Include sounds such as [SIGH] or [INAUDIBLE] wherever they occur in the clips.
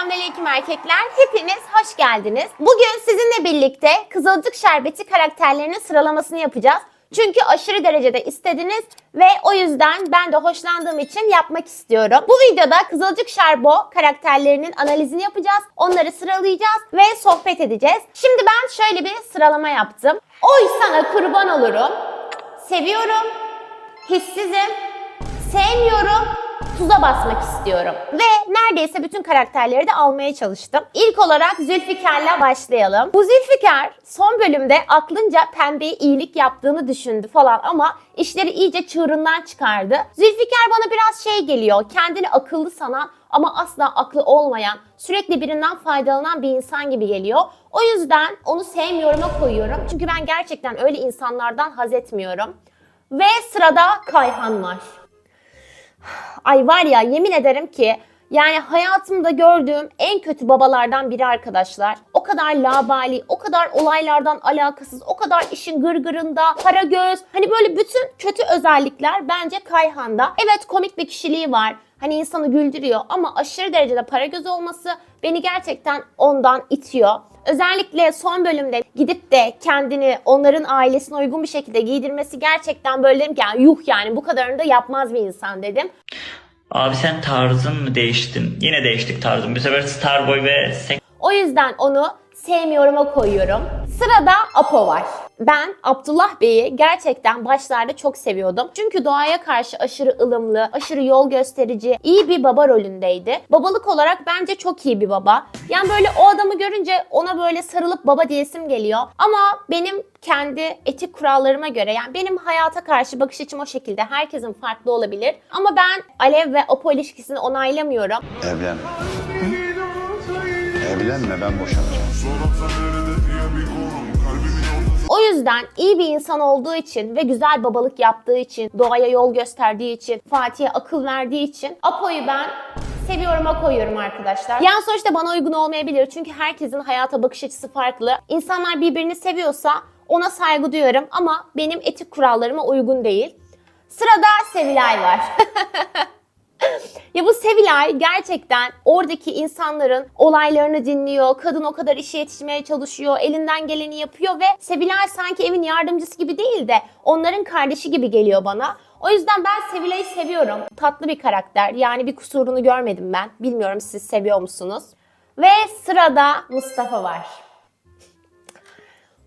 Selamünaleyküm erkekler. Hepiniz hoş geldiniz. Bugün sizinle birlikte Kızılcık Şerbeti karakterlerinin sıralamasını yapacağız. Çünkü aşırı derecede istediniz ve o yüzden ben de hoşlandığım için yapmak istiyorum. Bu videoda Kızılcık Şerbo karakterlerinin analizini yapacağız. Onları sıralayacağız ve sohbet edeceğiz. Şimdi ben şöyle bir sıralama yaptım. Oy sana kurban olurum. Seviyorum. Hissizim. Sevmiyorum tuza basmak istiyorum. Ve neredeyse bütün karakterleri de almaya çalıştım. İlk olarak Zülfikar'la başlayalım. Bu Zülfikar son bölümde aklınca pembeye iyilik yaptığını düşündü falan ama işleri iyice çığırından çıkardı. Zülfikar bana biraz şey geliyor, kendini akıllı sanan ama asla aklı olmayan, sürekli birinden faydalanan bir insan gibi geliyor. O yüzden onu sevmiyorum'a koyuyorum. Çünkü ben gerçekten öyle insanlardan haz etmiyorum. Ve sırada Kayhan var. Ay var ya yemin ederim ki yani hayatımda gördüğüm en kötü babalardan biri arkadaşlar. O kadar labali, o kadar olaylardan alakasız, o kadar işin gırgırında, para göz. Hani böyle bütün kötü özellikler bence Kayhan'da. Evet komik bir kişiliği var. Hani insanı güldürüyor ama aşırı derecede para göz olması beni gerçekten ondan itiyor. Özellikle son bölümde gidip de kendini onların ailesine uygun bir şekilde giydirmesi gerçekten böyle dedim ki yani yuh yani bu kadarını da yapmaz bir insan dedim. Abi sen tarzın mı değiştin? Yine değiştik tarzın. Bu sefer Starboy ve O yüzden onu sevmiyorum'a koyuyorum. Sırada Apo var. Ben Abdullah Bey'i gerçekten başlarda çok seviyordum. Çünkü doğaya karşı aşırı ılımlı, aşırı yol gösterici, iyi bir baba rolündeydi. Babalık olarak bence çok iyi bir baba. Yani böyle o adamı görünce ona böyle sarılıp baba diyesim geliyor. Ama benim kendi etik kurallarıma göre yani benim hayata karşı bakış açım o şekilde. Herkesin farklı olabilir. Ama ben Alev ve Apo ilişkisini onaylamıyorum. Evlenme. Evlenme ben boşanacağım. O yüzden iyi bir insan olduğu için ve güzel babalık yaptığı için, doğaya yol gösterdiği için, Fatih'e akıl verdiği için Apo'yu ben seviyorum'a koyuyorum arkadaşlar. Yani sonuçta bana uygun olmayabilir çünkü herkesin hayata bakış açısı farklı. İnsanlar birbirini seviyorsa ona saygı duyuyorum ama benim etik kurallarıma uygun değil. Sırada Sevilay var. [LAUGHS] Ya bu Sevilay gerçekten oradaki insanların olaylarını dinliyor. Kadın o kadar işe yetişmeye çalışıyor. Elinden geleni yapıyor ve Sevilay sanki evin yardımcısı gibi değil de onların kardeşi gibi geliyor bana. O yüzden ben Sevilay'ı seviyorum. Tatlı bir karakter. Yani bir kusurunu görmedim ben. Bilmiyorum siz seviyor musunuz? Ve sırada Mustafa var.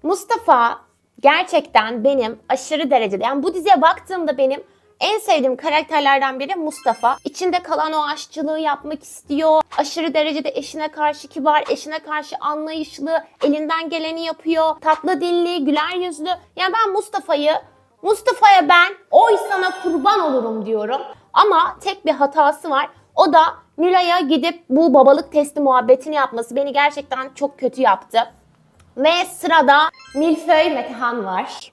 Mustafa gerçekten benim aşırı derecede yani bu diziye baktığımda benim en sevdiğim karakterlerden biri Mustafa. İçinde kalan o aşçılığı yapmak istiyor. Aşırı derecede eşine karşı kibar, eşine karşı anlayışlı, elinden geleni yapıyor. Tatlı dilli, güler yüzlü. Yani ben Mustafa'yı, Mustafa'ya ben oy sana kurban olurum diyorum. Ama tek bir hatası var. O da Nilay'a gidip bu babalık testi muhabbetini yapması beni gerçekten çok kötü yaptı. Ve sırada Milföy Metehan var.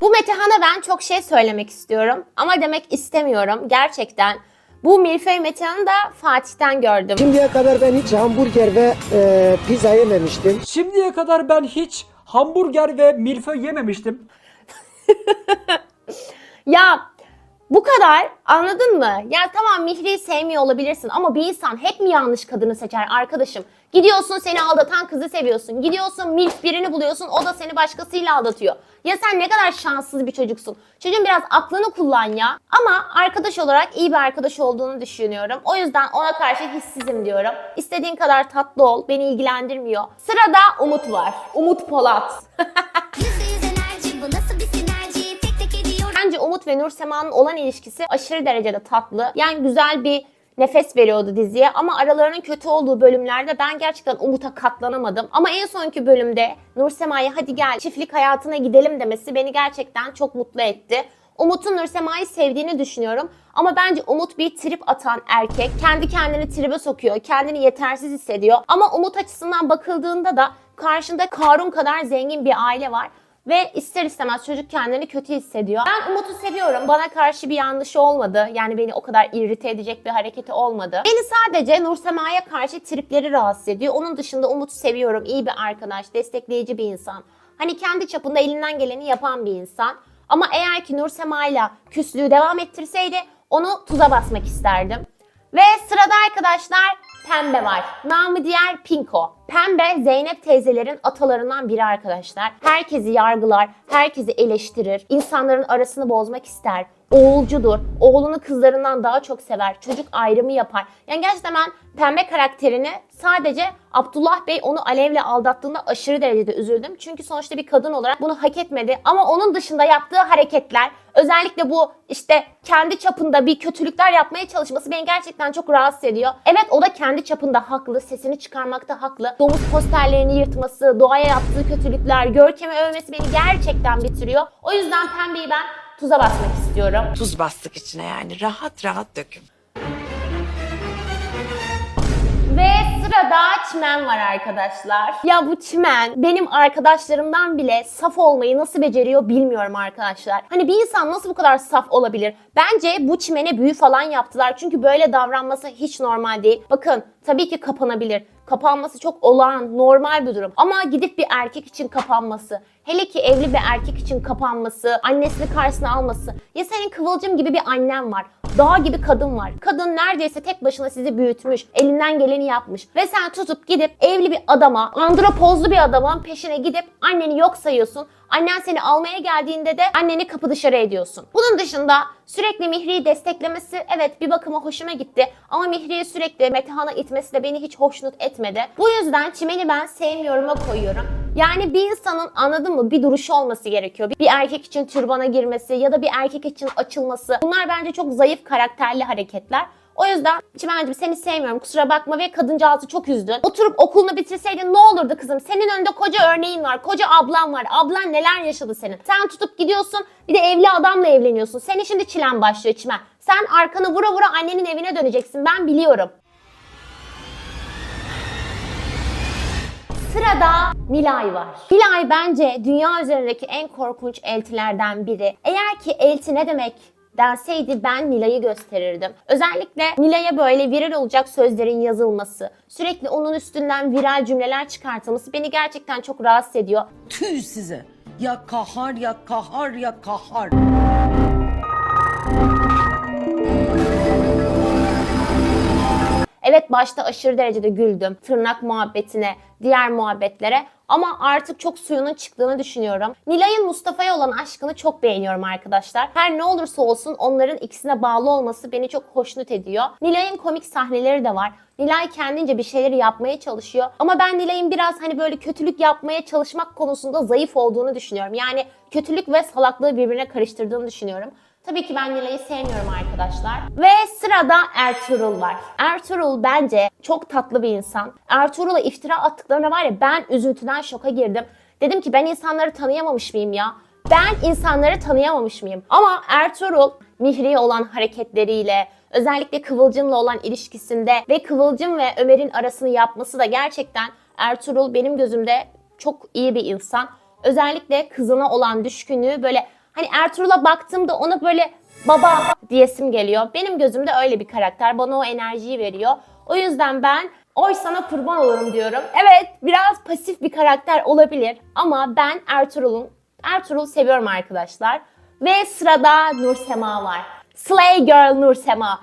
Bu Metehan'a ben çok şey söylemek istiyorum ama demek istemiyorum gerçekten. Bu Milföy Metehan'ı da Fatih'ten gördüm. Şimdiye kadar ben hiç hamburger ve e, pizza yememiştim. Şimdiye kadar ben hiç hamburger ve milföy yememiştim. [LAUGHS] Ya bu kadar anladın mı? Ya tamam Mihri'yi sevmiyor olabilirsin ama bir insan hep mi yanlış kadını seçer arkadaşım? Gidiyorsun seni aldatan kızı seviyorsun. Gidiyorsun milf birini buluyorsun o da seni başkasıyla aldatıyor. Ya sen ne kadar şanssız bir çocuksun. Çocuğun biraz aklını kullan ya. Ama arkadaş olarak iyi bir arkadaş olduğunu düşünüyorum. O yüzden ona karşı hissizim diyorum. İstediğin kadar tatlı ol. Beni ilgilendirmiyor. Sırada Umut var. Umut Polat. [LAUGHS] Bence Umut ve Nur Sema'nın olan ilişkisi aşırı derecede tatlı. Yani güzel bir nefes veriyordu diziye ama aralarının kötü olduğu bölümlerde ben gerçekten Umut'a katlanamadım. Ama en sonki bölümde Nur Sema'ya hadi gel çiftlik hayatına gidelim demesi beni gerçekten çok mutlu etti. Umut'un Nur Sema'yı sevdiğini düşünüyorum. Ama bence Umut bir trip atan erkek. Kendi kendini tribe sokuyor. Kendini yetersiz hissediyor. Ama Umut açısından bakıldığında da karşında Karun kadar zengin bir aile var. Ve ister istemez çocuk kendini kötü hissediyor. Ben Umut'u seviyorum. Bana karşı bir yanlışı olmadı. Yani beni o kadar irrite edecek bir hareketi olmadı. Beni sadece Nursema'ya karşı tripleri rahatsız ediyor. Onun dışında Umut'u seviyorum. İyi bir arkadaş, destekleyici bir insan. Hani kendi çapında elinden geleni yapan bir insan. Ama eğer ki Nursema'yla küslüğü devam ettirseydi onu tuza basmak isterdim. Ve sırada arkadaşlar Pembe var. Namı diğer Pinko. Pembe Zeynep teyzelerin atalarından biri arkadaşlar. Herkesi yargılar, herkesi eleştirir, insanların arasını bozmak ister. Oğulcudur. Oğlunu kızlarından daha çok sever. Çocuk ayrımı yapar. Yani gerçekten ben pembe karakterini sadece Abdullah Bey onu Alev'le aldattığında aşırı derecede üzüldüm. Çünkü sonuçta bir kadın olarak bunu hak etmedi. Ama onun dışında yaptığı hareketler özellikle bu işte kendi çapında bir kötülükler yapmaya çalışması beni gerçekten çok rahatsız ediyor. Evet o da kendi çapında haklı. Sesini çıkarmakta haklı. Domuz posterlerini yırtması, doğaya yaptığı kötülükler, Görkem'i övmesi beni gerçekten bitiriyor. O yüzden pembeyi ben tuza basmak istiyorum. Tuz bastık içine yani. Rahat rahat dökün. Ve sırada çimen var arkadaşlar. Ya bu çimen benim arkadaşlarımdan bile saf olmayı nasıl beceriyor bilmiyorum arkadaşlar. Hani bir insan nasıl bu kadar saf olabilir? Bence bu çimene büyü falan yaptılar. Çünkü böyle davranması hiç normal değil. Bakın tabii ki kapanabilir. Kapanması çok olağan, normal bir durum. Ama gidip bir erkek için kapanması, hele ki evli bir erkek için kapanması, annesini karşısına alması. Ya senin Kıvılcım gibi bir annen var. Dağ gibi kadın var. Kadın neredeyse tek başına sizi büyütmüş. Elinden geleni yapmış. Ve sen tutup gidip evli bir adama, andropozlu bir adamın peşine gidip anneni yok sayıyorsun. Annen seni almaya geldiğinde de anneni kapı dışarı ediyorsun. Bunun dışında sürekli Mihri'yi desteklemesi evet bir bakıma hoşuma gitti. Ama Mihri'yi sürekli Metehan'a itmesi de beni hiç hoşnut etmedi. Bu yüzden Çimen'i ben sevmiyorum'a koyuyorum. Yani bir insanın anladın mı bir duruşu olması gerekiyor. Bir erkek için türbana girmesi ya da bir erkek için açılması. Bunlar bence çok zayıf karakterli hareketler. O yüzden Çimen'cim seni sevmiyorum kusura bakma ve kadıncağızı çok üzdün. Oturup okulunu bitirseydin ne olurdu kızım? Senin önünde koca örneğin var, koca ablan var. Ablan neler yaşadı senin? Sen tutup gidiyorsun bir de evli adamla evleniyorsun. Senin şimdi çilen başlıyor Çimen. Sen arkanı vura vura annenin evine döneceksin ben biliyorum. Sırada Nilay var. Nilay bence dünya üzerindeki en korkunç eltilerden biri. Eğer ki elti ne demek denseydi ben Nilay'ı gösterirdim. Özellikle Nilay'a böyle viral olacak sözlerin yazılması, sürekli onun üstünden viral cümleler çıkartılması beni gerçekten çok rahatsız ediyor. Tüh size. Ya kahar ya kahar ya kahar. Evet başta aşırı derecede güldüm. Tırnak muhabbetine, diğer muhabbetlere ama artık çok suyunun çıktığını düşünüyorum. Nilay'ın Mustafa'ya olan aşkını çok beğeniyorum arkadaşlar. Her ne olursa olsun onların ikisine bağlı olması beni çok hoşnut ediyor. Nilay'ın komik sahneleri de var. Nilay kendince bir şeyleri yapmaya çalışıyor. Ama ben Nilay'ın biraz hani böyle kötülük yapmaya çalışmak konusunda zayıf olduğunu düşünüyorum. Yani kötülük ve salaklığı birbirine karıştırdığını düşünüyorum. Tabii ki ben Nilay'ı sevmiyorum arkadaşlar. Ve sırada Ertuğrul var. Ertuğrul bence çok tatlı bir insan. Ertuğrul'a iftira attıklarına var ya ben üzüntüden şoka girdim. Dedim ki ben insanları tanıyamamış mıyım ya? Ben insanları tanıyamamış mıyım? Ama Ertuğrul Mihri'ye olan hareketleriyle, özellikle Kıvılcım'la olan ilişkisinde ve Kıvılcım ve Ömer'in arasını yapması da gerçekten Ertuğrul benim gözümde çok iyi bir insan. Özellikle kızına olan düşkünlüğü böyle hani Ertuğrul'a baktığımda ona böyle baba diyesim geliyor. Benim gözümde öyle bir karakter. Bana o enerjiyi veriyor. O yüzden ben oy sana kurban olurum diyorum. Evet biraz pasif bir karakter olabilir ama ben Ertuğrul'un Ertuğrul'u seviyorum arkadaşlar. Ve sırada Nursema var. Slay Girl Nursema.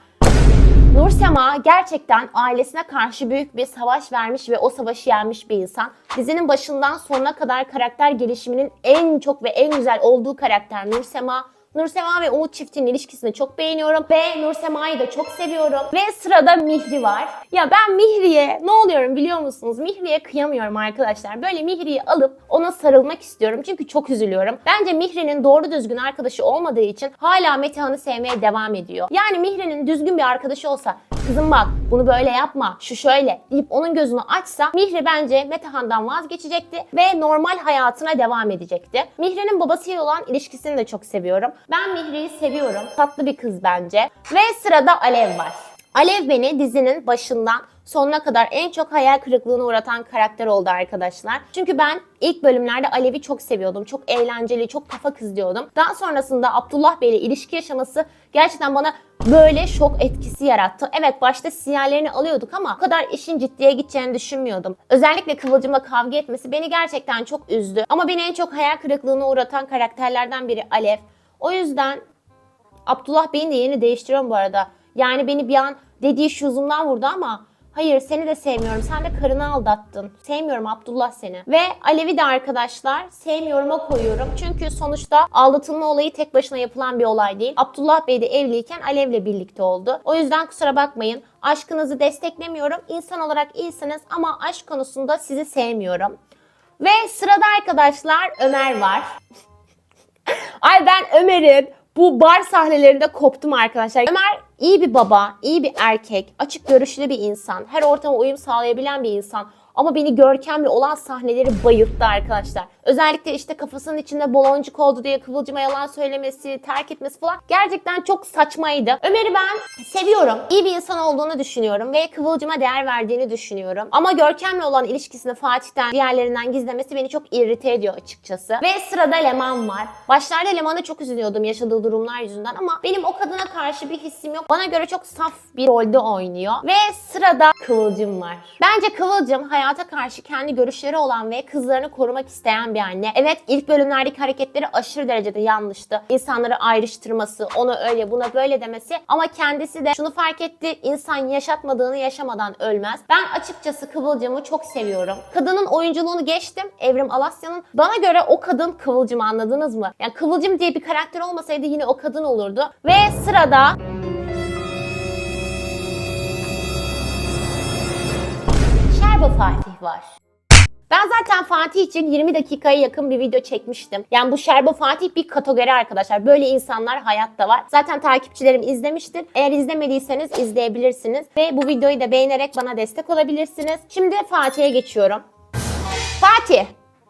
Nursema gerçekten ailesine karşı büyük bir savaş vermiş ve o savaşı yenmiş bir insan. Dizinin başından sonuna kadar karakter gelişiminin en çok ve en güzel olduğu karakter Nursema. Nursema ve Umut çiftinin ilişkisini çok beğeniyorum ve Nursema'yı da çok seviyorum. Ve sırada Mihri var. Ya ben Mihri'ye ne oluyorum biliyor musunuz? Mihri'ye kıyamıyorum arkadaşlar. Böyle Mihri'yi alıp ona sarılmak istiyorum çünkü çok üzülüyorum. Bence Mihri'nin doğru düzgün arkadaşı olmadığı için hala Metehan'ı sevmeye devam ediyor. Yani Mihri'nin düzgün bir arkadaşı olsa kızım bak bunu böyle yapma şu şöyle deyip onun gözünü açsa Mihri bence Metehan'dan vazgeçecekti ve normal hayatına devam edecekti. Mihri'nin babasıyla olan ilişkisini de çok seviyorum. Ben Mihri'yi seviyorum. Tatlı bir kız bence. Ve sırada Alev var. Alev beni dizinin başından sonuna kadar en çok hayal kırıklığına uğratan karakter oldu arkadaşlar. Çünkü ben ilk bölümlerde Alev'i çok seviyordum. Çok eğlenceli, çok kafa kız diyordum. Daha sonrasında Abdullah Bey ile ilişki yaşaması gerçekten bana böyle şok etkisi yarattı. Evet başta sinyallerini alıyorduk ama o kadar işin ciddiye gideceğini düşünmüyordum. Özellikle Kıvılcım'la kavga etmesi beni gerçekten çok üzdü. Ama beni en çok hayal kırıklığına uğratan karakterlerden biri Alev. O yüzden Abdullah Bey'in de yerini değiştiriyorum bu arada. Yani beni bir an dediği şuzumdan vurdu ama Hayır seni de sevmiyorum. Sen de karını aldattın. Sevmiyorum Abdullah seni. Ve Alev'i de arkadaşlar sevmiyorum'a koyuyorum. Çünkü sonuçta aldatılma olayı tek başına yapılan bir olay değil. Abdullah Bey de evliyken Alev'le birlikte oldu. O yüzden kusura bakmayın. Aşkınızı desteklemiyorum. İnsan olarak iyisiniz ama aşk konusunda sizi sevmiyorum. Ve sırada arkadaşlar Ömer var. [LAUGHS] Ay ben Ömer'in bu bar sahnelerinde koptum arkadaşlar. Ömer iyi bir baba, iyi bir erkek, açık görüşlü bir insan, her ortama uyum sağlayabilen bir insan. Ama beni görkemli olan sahneleri bayılttı arkadaşlar. Özellikle işte kafasının içinde baloncuk oldu diye Kıvılcım'a yalan söylemesi, terk etmesi falan gerçekten çok saçmaydı. Ömer'i ben seviyorum. İyi bir insan olduğunu düşünüyorum ve Kıvılcım'a değer verdiğini düşünüyorum. Ama görkemli olan ilişkisini Fatih'ten, diğerlerinden gizlemesi beni çok irrite ediyor açıkçası. Ve sırada Leman var. Başlarda Leman'a çok üzülüyordum yaşadığı durumlar yüzünden ama benim o kadına karşı bir hissim yok. Bana göre çok saf bir rolde oynuyor. Ve sırada Kıvılcım var. Bence Kıvılcım hayata karşı kendi görüşleri olan ve kızlarını korumak isteyen bir anne. Evet ilk bölümlerdeki hareketleri aşırı derecede yanlıştı. İnsanları ayrıştırması, ona öyle buna böyle demesi ama kendisi de şunu fark etti. İnsan yaşatmadığını yaşamadan ölmez. Ben açıkçası Kıvılcım'ı çok seviyorum. Kadının oyunculuğunu geçtim. Evrim Alasya'nın. Bana göre o kadın Kıvılcım anladınız mı? Yani Kıvılcım diye bir karakter olmasaydı yine o kadın olurdu. Ve sırada Şerbo Fatih var. Ben zaten Fatih için 20 dakikaya yakın bir video çekmiştim. Yani bu Şerbo Fatih bir kategori arkadaşlar. Böyle insanlar hayatta var. Zaten takipçilerim izlemiştir. Eğer izlemediyseniz izleyebilirsiniz. Ve bu videoyu da beğenerek bana destek olabilirsiniz. Şimdi Fatih'e geçiyorum. Fatih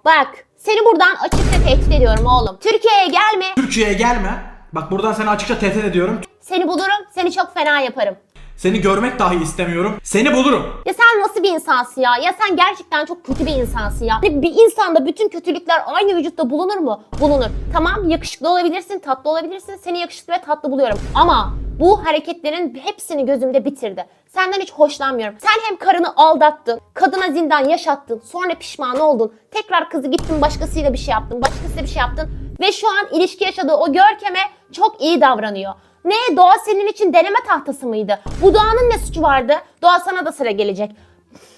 bak seni buradan açıkça tehdit ediyorum oğlum. Türkiye'ye gelme. Türkiye'ye gelme. Bak buradan seni açıkça tehdit ediyorum. Seni bulurum. Seni çok fena yaparım. Seni görmek dahi istemiyorum. Seni bulurum. Ya sen nasıl bir insansın ya? Ya sen gerçekten çok kötü bir insansın ya. Bir insanda bütün kötülükler aynı vücutta bulunur mu? Bulunur. Tamam yakışıklı olabilirsin, tatlı olabilirsin. Seni yakışıklı ve tatlı buluyorum. Ama bu hareketlerin hepsini gözümde bitirdi. Senden hiç hoşlanmıyorum. Sen hem karını aldattın, kadına zindan yaşattın, sonra pişman oldun. Tekrar kızı gittin başkasıyla bir şey yaptın, başkasıyla bir şey yaptın. Ve şu an ilişki yaşadığı o görkeme çok iyi davranıyor. Ne? Doğa senin için deneme tahtası mıydı? Bu Doğan'ın ne suçu vardı? Doğa sana da sıra gelecek.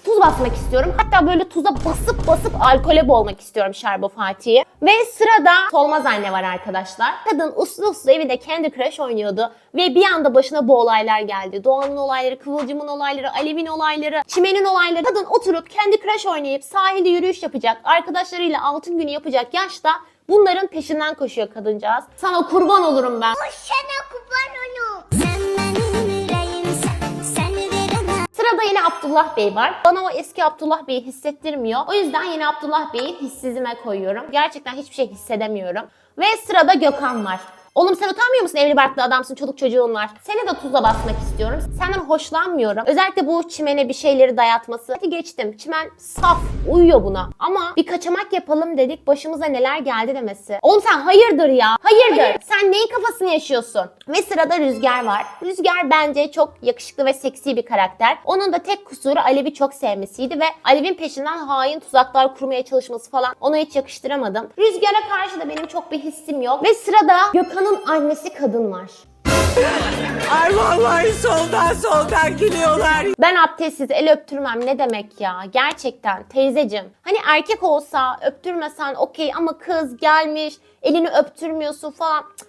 Tuz basmak istiyorum. Hatta böyle tuza basıp basıp alkole boğmak istiyorum Şerbo Fatih'i. Ve sırada Solmaz anne var arkadaşlar. Kadın uslu uslu evinde kendi Crush oynuyordu. Ve bir anda başına bu olaylar geldi. Doğan'ın olayları, Kıvılcım'ın olayları, Alev'in olayları, Çimen'in olayları. Kadın oturup kendi Crush oynayıp sahilde yürüyüş yapacak. Arkadaşlarıyla altın günü yapacak yaşta bunların peşinden koşuyor kadıncağız. Sana kurban olurum ben. Sana kurban. Sen benim. Sırada yine Abdullah Bey var. Bana o eski Abdullah Bey'i hissettirmiyor. O yüzden yine Abdullah Bey'i hissizime koyuyorum. Gerçekten hiçbir şey hissedemiyorum. Ve sırada Gökhan var. Oğlum sen utanmıyor musun? Evli barklı adamsın, çoluk çocuğun var. Seni de tuza basmak istiyorum. Senden hoşlanmıyorum. Özellikle bu çimene bir şeyleri dayatması. Hadi geçtim. Çimen saf, uyuyor buna. Ama bir kaçamak yapalım dedik. Başımıza neler geldi demesi. Oğlum sen hayırdır ya? Hayırdır? Sen neyin kafasını yaşıyorsun? Ve sırada Rüzgar var. Rüzgar bence çok yakışıklı ve seksi bir karakter. Onun da tek kusuru Alev'i çok sevmesiydi ve Alev'in peşinden hain tuzaklar kurmaya çalışması falan ona hiç yakıştıramadım. Rüzgar'a karşı da benim çok bir hissim yok. Ve sırada Gökhan'ın annesi kadın var. Ay vallahi soldan soldan gülüyorlar. Ben abdestsiz el öptürmem ne demek ya? Gerçekten teyzecim. Hani erkek olsa öptürmesen okey ama kız gelmiş elini öptürmüyorsun falan. Cık.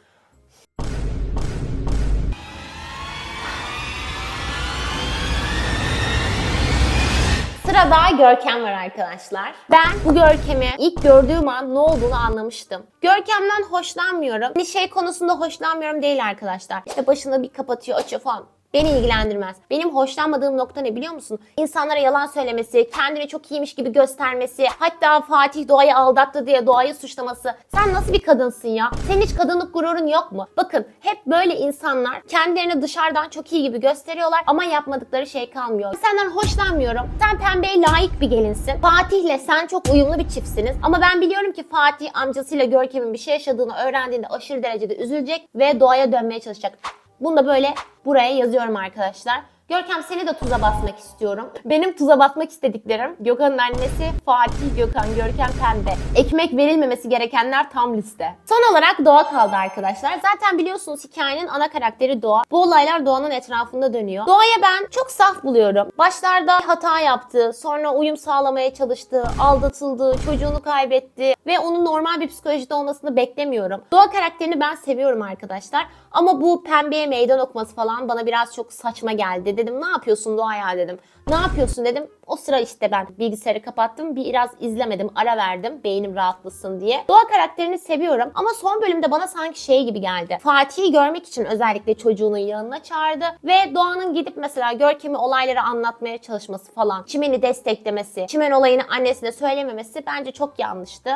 Sırada Görkem var arkadaşlar. Ben bu Görkem'i ilk gördüğüm an ne olduğunu anlamıştım. Görkem'den hoşlanmıyorum. Bir şey konusunda hoşlanmıyorum değil arkadaşlar. İşte başını bir kapatıyor, açıyor falan. Beni ilgilendirmez. Benim hoşlanmadığım nokta ne biliyor musun? İnsanlara yalan söylemesi, kendini çok iyiymiş gibi göstermesi, hatta Fatih Doğa'yı aldattı diye Doğa'yı suçlaması. Sen nasıl bir kadınsın ya? Senin hiç kadınlık gururun yok mu? Bakın hep böyle insanlar kendilerini dışarıdan çok iyi gibi gösteriyorlar ama yapmadıkları şey kalmıyor. Senden hoşlanmıyorum. Sen pembeye layık bir gelinsin. Fatih'le sen çok uyumlu bir çiftsiniz. Ama ben biliyorum ki Fatih amcasıyla Görkem'in bir şey yaşadığını öğrendiğinde aşırı derecede üzülecek ve Doğa'ya dönmeye çalışacak. Bunu da böyle buraya yazıyorum arkadaşlar. Görkem seni de tuza basmak istiyorum. Benim tuza basmak istediklerim Gökhan'ın annesi Fatih Gökhan, Görkem Pembe. Ekmek verilmemesi gerekenler tam liste. Son olarak Doğa kaldı arkadaşlar. Zaten biliyorsunuz hikayenin ana karakteri Doğa. Bu olaylar Doğa'nın etrafında dönüyor. Doğa'ya ben çok saf buluyorum. Başlarda hata yaptı, sonra uyum sağlamaya çalıştı, aldatıldı, çocuğunu kaybetti ve onun normal bir psikolojide olmasını beklemiyorum. Doğa karakterini ben seviyorum arkadaşlar. Ama bu pembeye meydan okuması falan bana biraz çok saçma geldi. Dedim ne yapıyorsun Doğa ya dedim. Ne yapıyorsun dedim. O sıra işte ben bilgisayarı kapattım. Biraz izlemedim. Ara verdim. Beynim rahatlasın diye. Doğa karakterini seviyorum. Ama son bölümde bana sanki şey gibi geldi. Fatih'i görmek için özellikle çocuğunun yanına çağırdı. Ve Doğan'ın gidip mesela Görkem'i olayları anlatmaya çalışması falan. Çimen'i desteklemesi. Çimen olayını annesine söylememesi bence çok yanlıştı.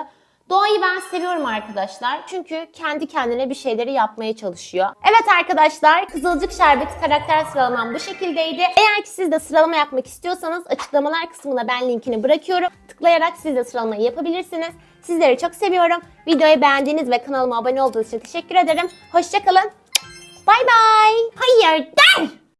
Doğayı ben seviyorum arkadaşlar. Çünkü kendi kendine bir şeyleri yapmaya çalışıyor. Evet arkadaşlar Kızılcık Şerbeti karakter sıralamam bu şekildeydi. Eğer ki siz de sıralama yapmak istiyorsanız açıklamalar kısmına ben linkini bırakıyorum. Tıklayarak siz de sıralamayı yapabilirsiniz. Sizleri çok seviyorum. Videoyu beğendiğiniz ve kanalıma abone olduğunuz için teşekkür ederim. Hoşçakalın. Bay bay. Hayır der.